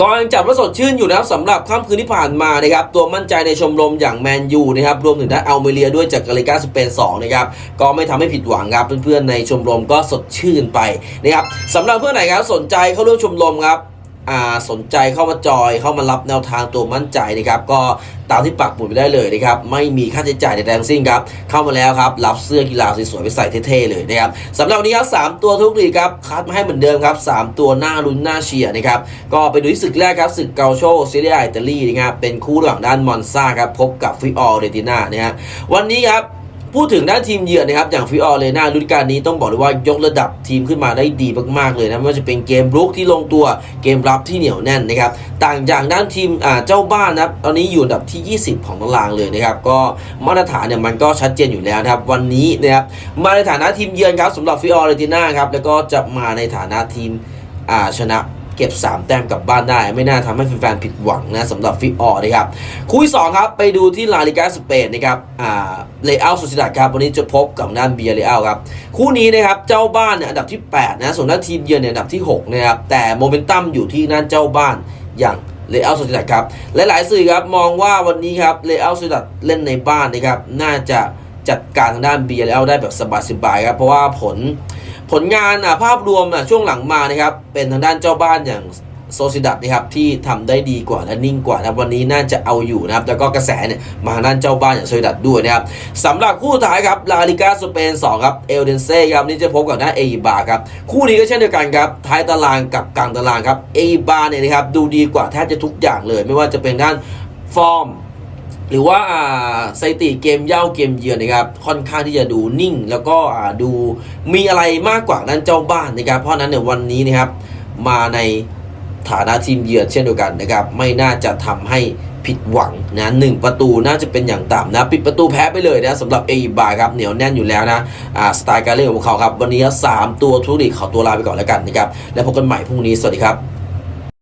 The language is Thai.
ก็ยังจับว่าสดชื่นอยู่นะครับสำหรับค่ำคืนที่ผ่านมานะครับตัวมั่นใจในชมรมอย่างแมนยูนะครับรวมถึงได้อัลเมเรียด้วยจากกาลิกาสเปน2นะครับก็ไม่ทำให้ผิดหวังครับเพื่อนๆในชมรมก็สดชื่นไปนะครับสำหรับเพื่อนไหนครับสนใจเข้าร่วมชมรมครับ สนใจเข้ามาจอยเข้ามารับแนวทางตัวมั่นใจนะครับก็ตามที่ปักหมุดไปได้เลยนะครับไม่มีค่าใช้จ่ายใดๆทั้งสิ้นครับเข้ามาแล้วครับรับเสื้อกีฬาสวยๆไปใส่เท่ๆเลยนะครับสำหรับวันนี้ครับสามตัวทุกลีครับคัดมาให้เหมือนเดิมครับสามตัวหน้าลุ้นหน้าเชียร์นะครับก็ไปดูที่ศึกแรกครับศึกเกาโชซีเรียอิตาลีนะครับเป็นคู่ระหว่างด้านมอนซาครับพบกับฟิออเรติน่านะฮะวันนี้ครับ พูดถึงด้านทีมเยือนนะครับอย่างฟิออเรนาฤดูกาลนี้ต้องบอกเลยว่ายกระดับทีมขึ้นมาได้ดีมากๆเลยนะไม่ว่าจะเป็นเกมรุกที่ลงตัวเกมรับที่เหนียวแน่นนะครับต่างจากด้านทีมเจ้าบ้านนะครับตอนนี้อยู่อันดับที่ 20 ของตารางเลยนะครับก็มาตรฐานเนี่ยมันก็ชัดเจนอยู่แล้วนะครับวันนี้นะครับมาในฐานะทีมเยือนครับสำหรับฟิออเรติน่าครับแล้วก็จะมาในฐานะทีมชนะ เก็บ 3 แต้มกลับบ้านได้ ไม่น่าทำให้แฟนๆผิดหวังนะสำหรับฟิออนะครับคู่ที่สองครับไปดูที่ลาลิกาสเปนนะครับอ่าเลอัลสุซิดัดครับวันนี้จะพบกับด้านเบียร์เลอัลครับคู่นี้นะครับเจ้าบ้านเนี่ยอันดับที่8นะส่วนด้านทีมเยือนเนี่ยอันดับที่6นะครับแต่โมเมนตัมอยู่ที่ด้านเจ้าบ้านอย่างเลอัลสุซิดัดครับหลายๆสื่อครับมองว่าวันนี้ครับเลอัลสุซิดัดเล่นในบ้านนะครับน่าจะจัดการทางด้านเบียร์เลอัลได้แบบสบายๆครับเพราะว่าผล ผลงานอะภาพรวมอะช่วงหลังมานะครับเป็นทางด้านเจ้าบ้านอย่างโซซิดัตนะครับที่ทำได้ดีกว่าและนิ่งกว่านะวันนี้น่าจะเอาอยู่นะครับแล้วก็กระแสเนี่ยมาด้านเจ้าบ้านอย่างโซซิดัตด้วยนะครับสำหรับคู่ท้ายครับลาลิกาสเปน2ครับเอลเดนเซ่ครับนี่จะพบกับด้าเอบาครับคู่นี้ก็เช่นเดียวกันครับท้ายตารางกับกลางตารางครับเอบาเนี่ยนะครับดูดีกว่าแทบจะทุกอย่างเลย ไม่ว่าจะเป็นด้านฟอร์ม หรือว่าอ่าสถิติเกมเย่าเกมเยือนนะครับค่อนข้างที่จะดูนิ่ง แล้วก็ดูมีอะไรมากกว่านั้นเจ้าบ้านนะครับเพราะนั้นเนี่ยวันนี้นะครับมาในฐานะทีมเยือนเช่นเดียวกันนะครับไม่น่าจะทำให้ผิดหวังนะหนึ่งประตูน่าจะเป็นอย่างต่ำนะ ปิดประตูแพ้ไปเลยนะสำหรับเอบาครับเหนียวแน่นอยู่แล้วนะอ่าสไตล์การเล่นของเขาครับ วันนี้สามตัวทุกลีขอตัวลาไปก่อนแล้วกันนะครับ แล้วพบกันใหม่พรุ่งนี้ สวัสดีครับ